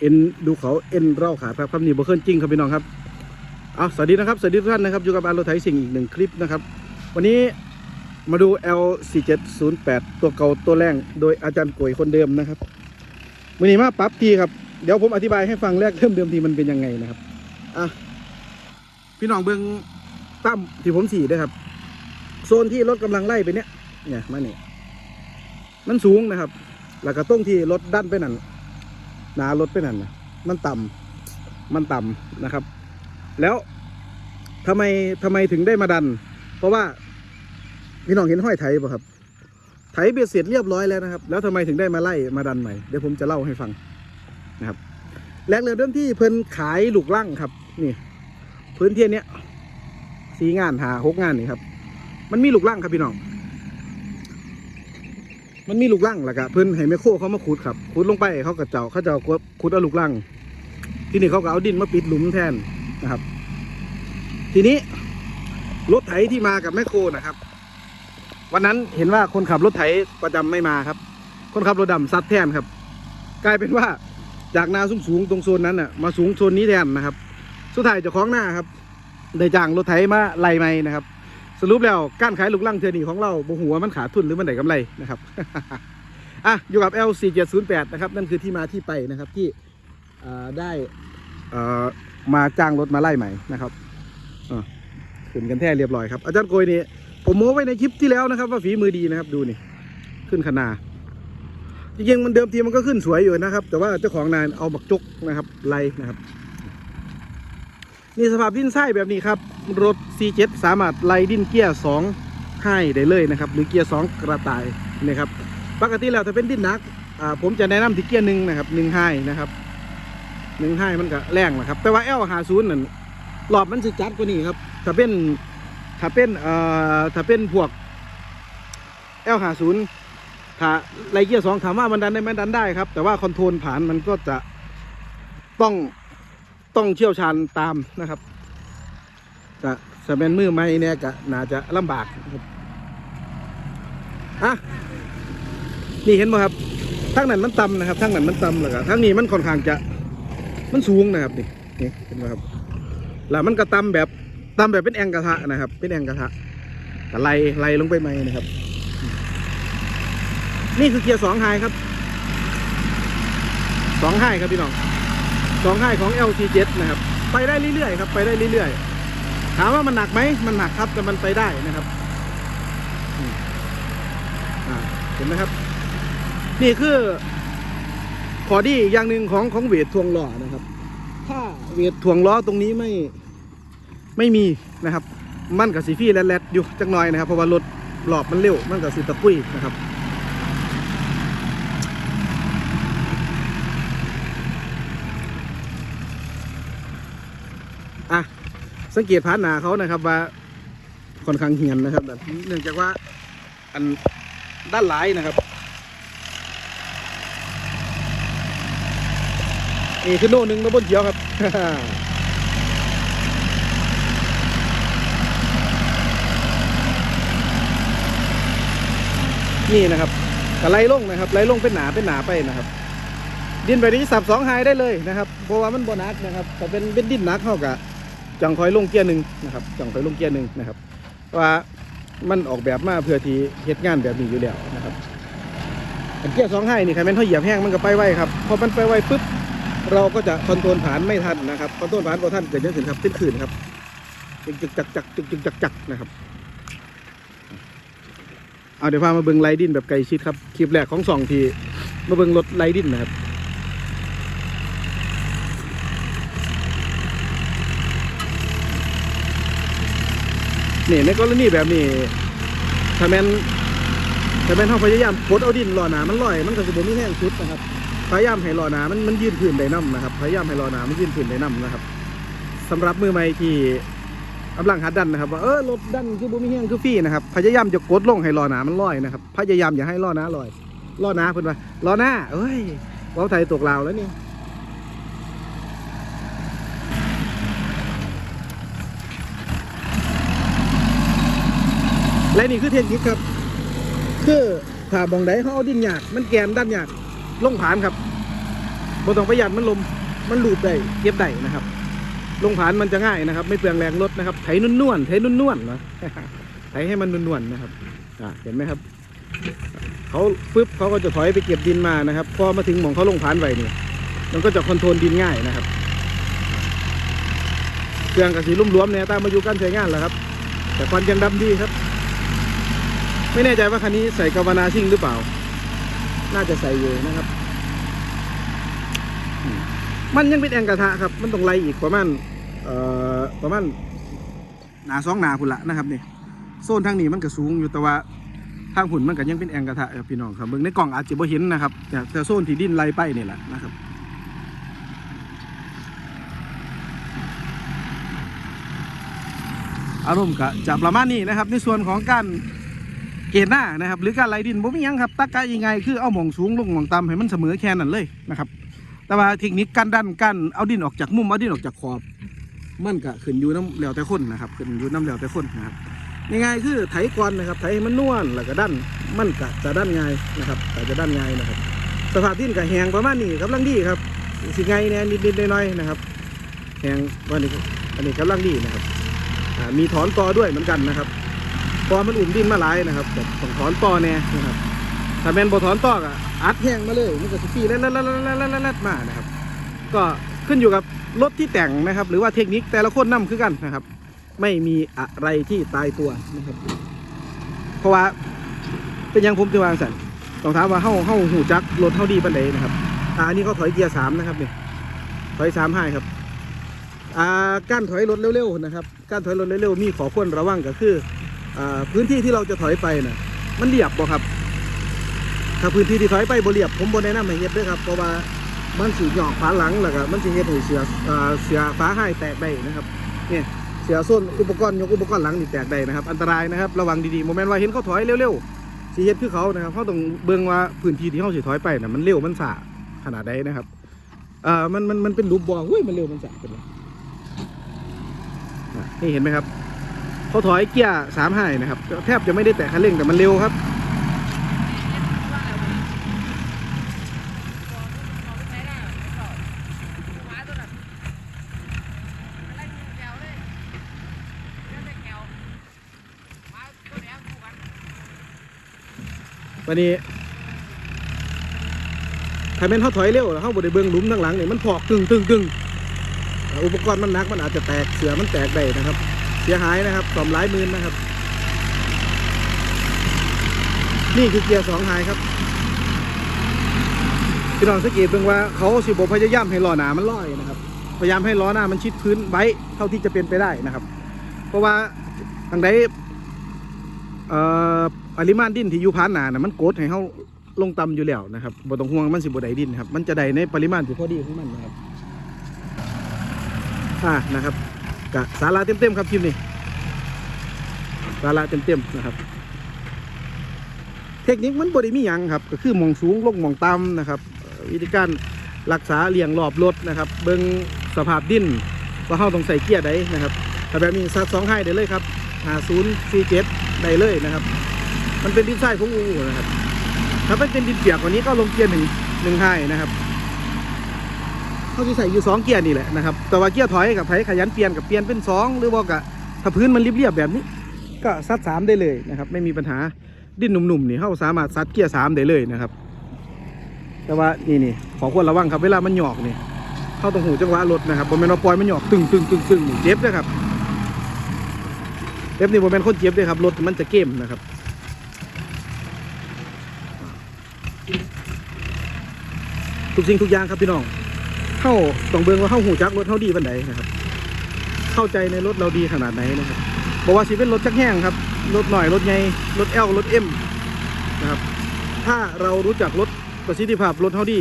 เอ็นดูเขาเอ็นเล่าขาครับคำนี้บ่เคลื่อนจริงครับพี่น้องครับเอาสวัสดีนะครับสวัสดีทุกท่านนะครับอยู่กับอารถไทยสิ่งอีกหนึ่งคลิปนะครับ วันนี้มาดู L4708 ตัวเก่าตัวแรงโดยอาจารย์กวยคนเดิมนะครับวันนี้มาปรับทีครับเดี๋ยวผมอธิบายให้ฟังแรกเริ่มเดิมทีมันเป็นยังไงนะครับอะพี่น้องเบิ้องตั้มที่ผมสีด้วยครับ โซนที่รถกำลังไล่ไปเนี้ยเนี่ยมาเนี่ยมันสูงนะครับ แล้วก็ตรงที่รถดันไปนั่น หนารถไปนั่นนะมันต่ำมันต่ำนะครับ แล้วทำไมทำไมถึงได้มาดัน เพราะว่าพี่น้องเห็นห้อยไถป่ะครับ ไถเบียดเสร็จเรียบร้อยแล้วนะครับ แล้วทำไมถึงได้มาไล่มาดันใหม่เดี๋ยวผมจะเล่าให้ฟังนะครับแรกเริ่มที่เพิ่นขายลูกลั่งครับ นี่ พื้นที่เนี้ยสีงานหาหกงานนี่ครับ มันมีลูกลั่งครับพี่น้อง มันมีลูกลั่งแหละครับเพิ่นให้แมคโครเขามาขุดครับขุดลงไปเขาก็เจาะเขาเจาะขุดเอาลูกลั่งที่นี้เขาก็เอาดินมาปิดหลุมแทนนะครับ ทีนี้รถไถที่มากับแมคโครนะครับ วันนั้นเห็นว่าคนขับรถไถประจำไม่มาครับ คนขับรถดำซัดแทนครับ กลายเป็นว่าจากนาสูงสูงตรงโซนนั้นน่ะมาสูงโซนนี้แทนนะครับ สุดท้ายเจ้าของหน้าครับ ได้จ้างรถไถมาไล่ไม่นะครับ สรุปแล้วการขายลูกลังเทอร์นี่ของเราบ่หัวมันขาดทุนหรือมันได้กำไรนะครับอะอยู่กับ L4708 นะครับนั่นคือที่มาที่ไปนะครับที่ได้มาจ้างรถมาไล่ใหม่นะครับขึ้นกันแท้เรียบร้อยครับอาจารย์โกยนี่ผมโม้ไว้ในคลิปที่แล้วนะครับ ว่าฝีมือดีนะครับดูนี่ขึ้นขนาจริงๆมันเดิมทีมันก็ขึ้นสวยอยู่นะครับ แต่ว่าเจ้าของนายเอาบักจกนะครับไล่นะครับ นี่สภาพดินทรายแบบนี้ครับ รถ C7 สามารถไล่ดินเกียร์2ให้ได้เลยนะครับ หรือเกียร์2กระต่ายนะครับ ปกติแล้วถ้าเป็นดินหนักผมจะแนะนำที่เกียร์หนึ่งนะครับหนึ่งให้นะครับหนึ่งให้มันก็แรงนะครับ แต่ว่า L หาศูนย์นั่นรอบมันจะจัดกว่านี้ครับ ถ้าเป็นถ้าเป็นเอ่อถ้าเป็นพวก L หาศูนย์ถ้าไล่เกียร์สองถามว่ามันดันได้ไหมดันได้ครับ แต่ว่าคอนโทรลผ่านมันก็จะต้อง ต้องเชี่ยวชาญตามนะครับแต่สเปนมือไม่เนี่ยก็น่าจะลำบากครับอะนี่เห็นไหมครับทั้งนั้นมันต่ำนะครับทั้งนั้นมันต่ำแล้วก็ทั้งนี้มันค่อนข้างจะมันสูงนะครับนี่นี่เห็นไหมครับ แล้วมันก็ต่ำแบบต่ำแบบเป็นแองกระทะนะครับ เป็นแองกระทะก็ไล่ไล่ลงไปไหมนะครับ นี่คือเกียร์สองไฮครับสองไฮครับพี่น้อง สองค่ายของ LC7 นะครับ ไปได้เรื่อยๆครับ ไปได้เรื่อยๆ ถามว่ามันหนักไหม มันหนักครับ แต่มันไปได้นะครับเห็นไหมครับ นี่คือขอดีอีกอย่างหนึ่งของของเวททวงล้อนะครับ ถ้าเวททวงล้อตรงนี้ไม่ไม่มีนะครับ มันกับสีฟี่แลดๆอยู่จังหน่อยนะครับ เพราะว่ารถหลอบมันเร็ว มันกับสีตะปุ้ยนะครับ สังเกตผ่านหนาเขานะครับว่าค่อนข้างเหียนนะครับแบบเนื่องจากว่าอันด้านหลายนะครับนี่คือโน่หนึ่งมาบนเขียวครับนี่นะครับกระไล่ลงนะครับไล่ลงเป็นหนาเป็นหนาไปนะครับ ดินแบบนี้สับสองไฮได้เลยนะครับเพราะว่ามันบนักนะครับแต่เป็นเป็นดินหนักเท่ากับ จังคอยลงเกียร์หนึ่งนะครับจังคอยลงเกียร์หนึ่งนะครับว่ามันออกแบบมาเพื่อที่เหตุงานแบบนี้อยู่แล้วนะครับอันเกียร์สองไฮนี่ครแม่นเขาเหยียบแห้งมันก็ไปไวครับพอมันไปไวปุ๊บเราก็จะคอนโทรลผ่านไม่ทันนะครับคอนโทรลผ่านพอท่านเกิดยังขึ้นครับขึ้นขืนครับจึกจึกจักจักจึกจึกจักจักนะครับเอาเดี๋ยวพามาเบิ่งไลดินแบบไกลชิดครับคลิปแรกของสองทีมาเบิ่งรถไลดินนะครับ นี่ในกรณีแบบนี้ถ้าแม่นถ้าแม่นเขาพยายามกดเอาดินหล่อหนามันลอย มันก็สิบ่มีแห้งชุดนะครับ พยายามให้หล่อหนามันมันยืนพื้นได้น้ำนะครับ พยายามให้หล่อหนามันยืนพื้นได้น้ำนะครับสำหรับมือใหม่ที่กำลังหัดดันนะครับว่าเออรถดันคือบ่มีแห้งคือฟรีนะครับพยายามจะกดลงให้หล่อหนามันลอยนะครับพยายามอย่าให้ลอหนาลอยลอหนาเพิ่อนว่าลอหน้าเอ้ยว้าไทยตกลาวแล้วนี่ และนี่คือเทคนิคครับ คือถ้าบองไดเขาเอาดินหยาดมันแกนด้านหยาดลงผานครับบ่ต้องประหยัดมันลมมันลูบได้เก็บได้นะครับ ลงผานมันจะง่ายนะครับ ไม่เปลืองแรงรถนะครับไถนุ่นๆไถนุ่นๆนะไถให้มันนุ่นๆนะครับอ่าเห็นไหมครับเขาปึ๊บเขาก็จะถอยไปเก็บดินมานะครับ พอมาถึงหมองเขาลงผานไว้เนี่ยมันก็จะคอนโทรลดินง่ายนะครับเครื่องกับสีลุ่มรวมเนี่ยตามมาอยู่กันใช้งานแหล้วครับ แต่ควันยังดำดีครับ ไม่แน่ใจว่าคันนี้ใส่กาวนาชิ่งหรือเปล่า น่าจะใส่อยู่นะครับ มันยังเป็นแองกระทะครับ มันต้องไล่อีกประมาณเอ่อประมาณหนาสองหนาพุ่นละนะครับนี่โซนทางนี้มันก็สูงอยู่แต่ว่าทางหุ่นมันก็ยังเป็นแองกระทะพี่น้องครับเบิ่งในกล่องอาจจะบ่เห็นนะครับแต่แต่โซนที่ดินไล่ไปนี่แหละนะครับอารมณ์ก็จะประมาณนี้นะครับ ในส่วนของการ เกณฑ์หน้านะครับ หรือการไล่ดินบ่มีหยังครับตักกะยังไงคือเอาหม่องสูงลงหม่องต่ำให้มันเสมอแค่นั้นเลยนะครับ แต่ว่าเทคนิคการดันการเอาดินออกจากมุมเอาดินออกจากขอบมันก็ขึ้นอยู่น้ำเหลวแต่คนนะครับขึ้นอยู่น้ำเหลวแต่คนนะครับง่ายๆคือไถก่อนนะครับ ไถให้มันนวลแล้วก็ดันมันก็จะดันง่ายนะครับก็จะดันง่ายนะครับ สภาพดินก็แห้งประมาณนี้กำลังดีครับสิไงเนี่ยนิดๆหน่อยๆนะครับแห้งวันนี้อันนี้กำลังดีนะครับมีถอนตอด้วยเหมือนกันนะครับ พอมันอุ่มดินมาหลายนะครับแต่ต้องถอนตอแน่นะครับถ้าแมนบ่ถอนตอก็อัดแห้งมาเลยมันก็สิปีแล้วๆๆๆๆๆมานะครับ ก็ขึ้นอยู่กับรถที่แต่งนะครับ หรือว่าเทคนิคแต่ละคนนํคือกันนะครับ ไม่มีอะไรที่ตายตัวนะครับ เพราะว่าเป็นยังผมจะวางสันต้องถามว่าเฮาเฮาหูจักรถเฮาดีปานใดนะครับอ่าอันนี้เขาถอยเกียร์สามนะครับเนี่ยถอยสามให้ครับอ่าการถอยรถเร็วๆนะครับ การถอยรถเร็วๆมีขอควรระวังก็คือ พื้นที่ที่เราจะถอยไปน่ะมันเรียบบ่ครับ ถ้าพื้นที่ที่ถอยไปบ่เรียบผมบ่แนะนำให้เฮ็ดด้วยครับเพราะว่ามันสีหยอกฝาหลังแล้วก็มันสิเฮ็ดให้เสือเสือฟ้าให้แตกได้นะครับเนี่ยเสือส้นอุปกรณ์ยกอุปกรณ์หลังนี่แตกได้นะครับ อันตรายนะครับระวังดีๆโมเมนต์ว่าเห็นเขาถอยเร็วๆสิเฮ็ดคือเขานะครับเขาต้องเบิ่งว่าพื้นที่ที่เขาสิถอยไปน่ะมันเร็วมันสาขนาดใดนะครับเอ่อมันมันมันเป็นรูปบ่อหุ้ยมันเร็วมันสาเป็นไรนี่เห็นไหมครับ เขาถอยเกียร์สามให้นะครับ แทบจะไม่ได้แตะคันเร่งแต่มันเร็วครับ วันนี้ถ้าเป็นเขาถอยเร็วแล้วเขาบดเบิ้งหลุมทั้งหลังเนี่ยมันพอกตึงตึงตึงอุปกรณ์มันหนักมันอาจจะแตกเสือมันแตกได้นะครับ เสียหายนะครับสอมหลายหมื่นนะครับ นี่คือเกียร์สองไฮครับพี่น้องสังเกตเบิ่งว่าเขาสิบพยายามให้ล้อหนามันลอยนะครับ พยายามให้ล้อหน้ามันชิดพื้นไว้เท่าที่จะเป็นไปได้นะครับ เพราะว่าทางใดเอ่อปริมาณดินที่อยู่พานหนานะมันโกดให้เขาลงต่ำอยู่แล้วนะครับบ่ต้องห่วงมันสิบ่ได้ดินครับ มันจะได้ในปริมาณที่พอดีของมันนะครับ อ่านะครับ กะสาระเต็มๆครับคลิปนี้สาระเต็มๆนะครับ เทคนิคมันบ่ได้มีหยังครับ ก็คือมองสูงลงมองต่ำนะครับ วิธีการรักษาเลี้ยงรอบรถนะครับ เบิ่งสภาพดินว่าเฮาต้องใส่เกียร์ใดนะครับถ้าแบบนี้ซัดสองให้ได้เลยครับ5047ได้เลยนะครับ มันเป็นดินทรายของอูนะครับ ถ้าเป็นดินเปียกกว่านี้ก็ลงเกียร์หนึ่งหนึ่งให้นะครับ เขาจะใส่อยู่สองเกียร์นี่แหละนะครับแต่ว่าเกียร์ถอยกับไผขยันเปลี่ยนกับเปลี่ยนเป็นสองหรือว่ากับถ้าพื้นมันเรียบๆแบบนี้ ก็ซัดสามได้เลยนะครับ ไม่มีปัญหาดิ้นหนุ่มๆนี่เขาสามารถซัดเกียร์สามได้เลยนะครับ แต่ว่านี่นี่ขอควรระวังครับเวลามันหยอกนี่เข้าตรงหูจังหวะรถนะครับบนเมนว่าปล่อยมันหยอกตึงตึงตึงตึงเจ็บนะครับเล็บนี่ผมเป็นคนเจ็บด้วยครับรถมันจะเกมนะครับทุกสิ่งทุกอย่างครับพี่น้อง เข้าต้องเบิ่งว่าเข้าหูจักรถเข้าดีปันไหนนะครับ เข้าใจในรถเราดีขนาดไหนนะครับบอกว่าสิเป็นรถจักรแห้งครับ รถหน่อยรถใหญ่รถเอลรถเอ็มนะครับ ถ้าเรารู้จักรถประสิทธิภาพรถเขาดี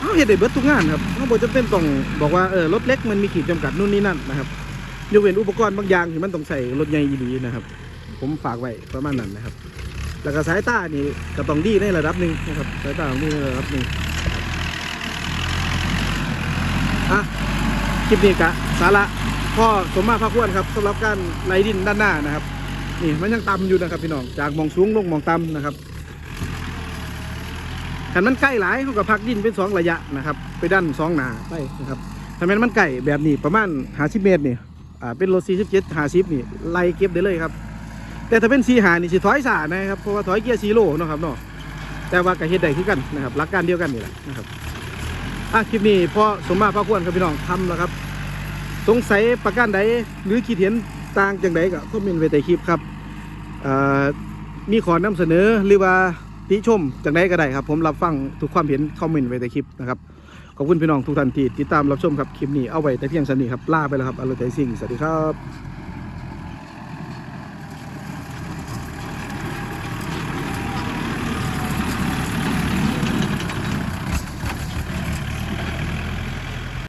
เขาเห็นได้เบิดทุกงานครับเขาบอกจะเป็นต้องบอกว่าเออรถเล็กมันมีขีดจำกัดนู่นนี่นั่นนะครับยกเว้นอุปกรณ์บางอย่างที่มันต้องใส่รถใหญ่อีหลีนะครับ ผมฝากไว้ประมาณนั้นนะครับ แล้วก็สายตานี่ก็ต้องดีในระดับหนึ่งนะครับ สายตาต้องดีในระดับหนึ่ง อะคลิปนี้กะสาระพ่อสมมาพระควรครับสำหรับการไล่ดินด้านหน้านะครับ นี่มันยังต่ำอยู่นะครับพี่น้องจากมองสูงลงมองต่ำนะครับขันมันใกล้หลายเขาก็พักดินเป็นสองระยะนะครับ ไปด้านสองหนาไปนะครับถ้าแม้นมันไก่แบบนี้ประมาณหาสิเมตรนี่อ่าเป็นรถสี่สิบเจ็ดหาสิบนี่ไล่เก็บได้เลยครับ แต่ถ้าเป็นสีหานี่สิถอยสานะครับเพราะว่าถอยเกียร์ซีโร่เนาะครับเนาะแต่ว่าก็เฮ็ดได้คือกันนะครับหลักการเดียวกันนี่แหละนะครับ อะคลิปนี้พอสมมาพระควรครับพี่น้องทำแล้วครับ สงสัยประการใดหรือคิดเห็นต่างจังใดก็คอมเมนต์ไว้ใต้คลิปครับมีขอนำเสนอหรือว่าติชมจังใดก็ได้ครับ ผมรับฟังทุกความเห็นคอมเมนต์ไว้ใต้คลิปนะครับขอบคุณพี่น้องทุกท่านที่ติดตามรับชมครับคลิปนี้เอาไว้แต่เพียงสนี้ครับลาไปแล้วครับอารมณ์ใจสิ่งสวัสดีครับ